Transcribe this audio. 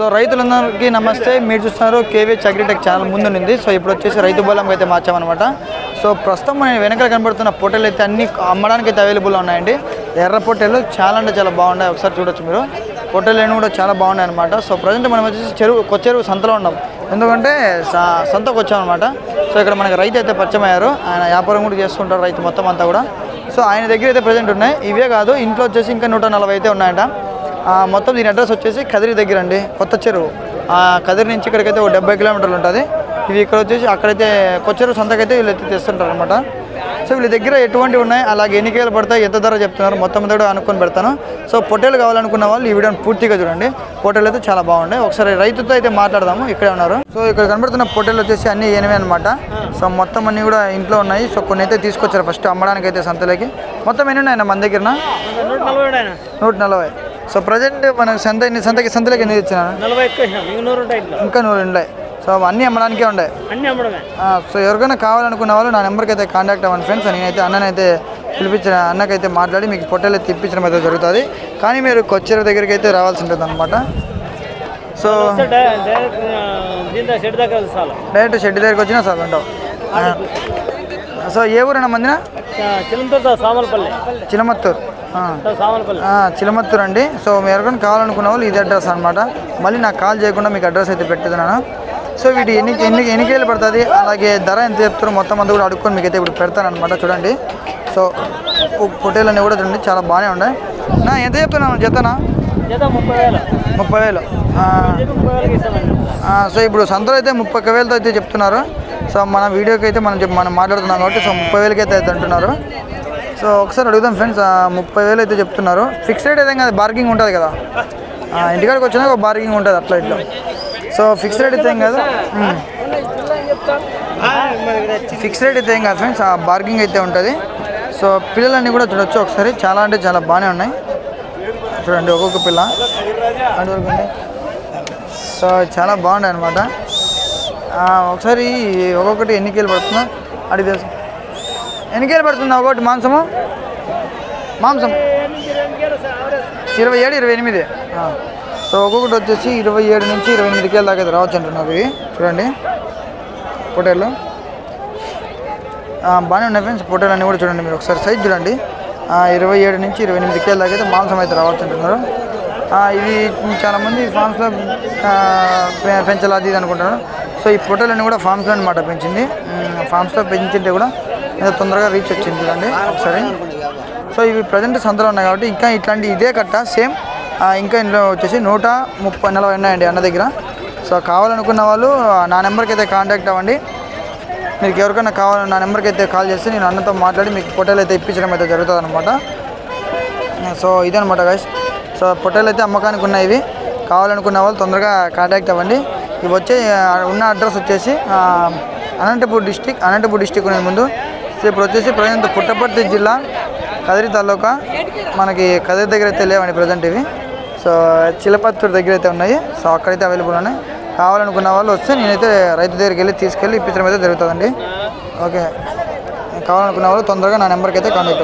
So రైతులందరికీ నమస్తే. మీరు చూస్తున్నారు కేవీ అగ్రిటెక్ ఛానల్ ముందు సో ఇప్పుడు వచ్చేసి రైతు బలంకి అయితే మార్చామన్నమాట. సో ప్రస్తుతం నేను వెనకాల కనబడుతున్న పొట్టెలు అయితే అన్ని అమ్మడానికి అయితే అవైలబుల్ ఉన్నాయండి. ఎర్ర పొట్టెలు చాలా అంటే చాలా బాగున్నాయి. ఒకసారి చూడొచ్చు మీరు. పొట్టెలు అన్నీ కూడా చాలా బాగున్నాయి అనమాట సో ప్రజెంట్ మనం వచ్చేసి చెరువు కొచ్చెరువు సంతలో ఉన్నాం. ఎందుకంటే స- సంతకు వచ్చామన్నమాట. సో ఇక్కడ మనకి రైతు అయితే పరిచయం అయ్యారు. ఆయన వ్యాపారం కూడా చేసుకుంటారు రైతు మొత్తం అంతా కూడా. సో ఆయన దగ్గర అయితే ప్రజెంట్ ఉన్నాయి. ఇవే కాదు ఇంట్లో వచ్చేసి ఇంకా నూట నలభై అయితే ఉన్నాయంట. మొత్తం దీని అడ్రస్ వచ్చేసి కదిరి దగ్గర అండి కొత్త చెరువు. ఆ, కదిరి నుంచి ఇక్కడికైతే ఒక డెబ్బై కిలోమీటర్లు ఉంటుంది. ఇవి ఇక్కడ వచ్చేసి అక్కడైతే కొచ్చెరువు సంతకైతే వీళ్ళు అయితే తెస్తుంటారు అనమాట సో వీళ్ళ దగ్గర ఎటువంటివి ఉన్నాయి అలాగే ఎన్ని కేలు పడతాయి ఎంత ధర చెప్తున్నారు మొత్తం కూడా అనుకొని పెడతాను. సో పొట్టేలు కావాలనుకున్న వాళ్ళు ఈ వీడియోని పూర్తిగా చూడండి. పొట్టేలు అయితే చాలా బాగున్నాయి. ఒకసారి రైతుతో అయితే మాట్లాడదాము ఇక్కడే ఉన్నారు. సో ఇక్కడ కనబడుతున్న పొట్టేలు వచ్చేసి అన్ని ఎనిమిది అనమాట సో మొత్తం అన్ని కూడా ఇంట్లో ఉన్నాయి. సో కొన్ని అయితే తీసుకొచ్చారు ఫస్ట్ అమ్మడానికి అయితే సంతలోకి. మొత్తం ఎన్ని ఉన్నాయన్న మన దగ్గర నూట నలభై. సో ప్రజెంట్ మన సంత ఎన్ని- సంతకి సంతలోకి ఎన్ని వేసినాం ఇంక నూరు ఉన్నాయి సో అన్నీ అమ్మడానికే ఉన్నాయి అన్ని అమ్మడమే. ఆ, సో ఎవరికైనా కావాలనుకున్న వాళ్ళు నా నెంబర్కి అయితే కాంటాక్ట్ అవ్వండి ఫ్రెండ్స్ నేనైతే అన్ననైతే పిలిపించిన అన్నకైతే మాట్లాడి మీకు పొట్టేలు అయితే ఇప్పించడం అయితే జరుగుతుంది. కానీ మీరు కొచ్చేరు దగ్గరికి అయితే రావాల్సి ఉంటుంది అనమాట సో డైరెక్ట్ షెడ్ దగ్గరికి వచ్చినా సార్ ఉంటావు సో ఏ ఊరైనా మందిన? సామలపల్లి. చిలమత్తూరు. చిలమత్తూరు అండి. సో మీరు ఎవరికైనా కావాలనుకున్న వాళ్ళు ఇది అడ్రస్ అనమాట మళ్ళీ నాకు కాల్ చేయకుండా మీకు అడ్రస్ అయితే పెట్టుతున్నాను. సో వీటి ఎన్ని ఎన్ని ఎన్ని కేలు పడుతుంది? అలాగే ధర ఎంత చెప్తారో మొత్తం అంతా కూడా అడుక్కొని మీకు అయితే ఇప్పుడు పెడతాను అనమాట చూడండి. సో పు- పొట్టేలన్నీ కూడా చూడండి. చాలా బాగానే ఉన్నాయి. నా ఎంత చెప్తున్నాను జతనా? జత ముప్పై వేలు. సో ఇప్పుడు సంతలో అయితే ముప్పై ఒక్క వేలతో అయితే చెప్తున్నారు. సో మన వీడియోకి అయితే మనం మనం మాట్లాడుతున్నాం కాబట్టి సో ముప్పై వేలకి అయితే అయితే అంటున్నారు. సో ఒకసారి అడుగుదాం ఫ్రెండ్స్ ముప్పై వేలు అయితే చెప్తున్నారు. ఫిక్స్డ్ రేట్ అయితే కదా బార్గింగ్ ఉంటుంది కదా. ఇంటికాడికి వచ్చిన ఒక బార్గింగ్ ఉంటుంది అట్లా ఇట్లా. సో ఫిక్స్ రేట్ అయితే ఏం కాదు ఫిక్స్ రేట్ అయితే ఏం కాదు ఫ్రెండ్స్ ఆ బార్గింగ్ అయితే ఉంటుంది. సో పిల్లలన్నీ కూడా చూడొచ్చు ఒకసారి చాలా అంటే చాలా బాగానే ఉన్నాయి. చూడండి ఒక్కొక్క పిల్ల. సో చాలా బాగున్నాయి అనమాట ఒకసారి ఒక్కొక్కటి ఎన్ని కేలు పడుతుందో అడిగి తెలుసు. ఎన్నికేలు పడుతుంది ఒకటి మాంసము? మాంసం ఇరవై ఏడు ఇరవై ఎనిమిది. సో ఒక్కొక్కటి వచ్చేసి ఇరవై ఏడు నుంచి ఇరవై ఎనిమిది కేలు దాకా అయితే రావచ్చు అంటున్నారు ఇవి. చూడండి. పొటేళ్ళు బాగానే ఉన్నాయి ఫ్రెండ్స్ పొటేలు అన్నీ కూడా చూడండి మీరు ఒకసారి సైజ్ చూడండి. ఇరవై ఏడు నుంచి ఇరవై ఎనిమిది కేలు దాకా అయితే మాంసం అయితే రావచ్చు అంటున్నారు. ఇవి చాలామంది ఫామ్స్లో పెంచాలి అది ఇది అనుకుంటున్నారు సో ఈ ఫోటోలన్నీ కూడా ఫామ్స్లో అనమాట పెంచింది. ఫామ్స్లో పెంచింటే కూడా తొందరగా రీచ్ వచ్చింది చూడండి ఒకసారి. సో ఇవి ప్రజెంట్ సంతలో ఉన్నాయి కాబట్టి ఇంకా ఇట్లాంటి ఇదే కట్ట సేమ్ ఇంకా ఇందులో వచ్చేసి నూట ముప్పై నలభై ఉన్నాయండి అన్న దగ్గర. సో కావాలనుకున్న వాళ్ళు నా నెంబర్కి అయితే కాంటాక్ట్ అవ్వండి. మీకు ఎవరికైనా కావాలి నా నెంబర్కి అయితే కాల్ చేస్తే నేను అన్నతో మాట్లాడి మీకు పొట్టేలు అయితే ఇప్పించడం అయితే జరుగుతుంది అనమాట సో ఇదనమాట గైస్ సో పొట్టేలు అయితే అమ్మకానికి ఉన్నాయి ఇవి. కావాలనుకున్న వాళ్ళు తొందరగా కాంటాక్ట్ అవ్వండి. ఇవి వచ్చే ఉన్న అడ్రస్ వచ్చేసి అనంతపూర్ డిస్టిక్ అనంతపూర్ డిస్టిక్ ఉన్నాయి ముందు. ఇప్పుడు వచ్చేసి ప్రజెంట్ పుట్టపర్తి జిల్లా కదిరి తాలూకా మనకి కదిరి దగ్గర అయితే లేవండి ప్రజెంట్ ఇవి. సో చిలపత్తూరు దగ్గర అయితే ఉన్నాయి. సో అక్కడైతే అవైలబుల్ ఉన్నాయి. కావాలనుకున్న వాళ్ళు వస్తే నేనైతే రైతు దగ్గరికి వెళ్ళి తీసుకెళ్ళి ఇప్పించడం అయితే జరుగుతుందండి. ఓకే. కావాలనుకున్న వాళ్ళు తొందరగా నా నెంబర్కి అయితే కాంటాక్ట్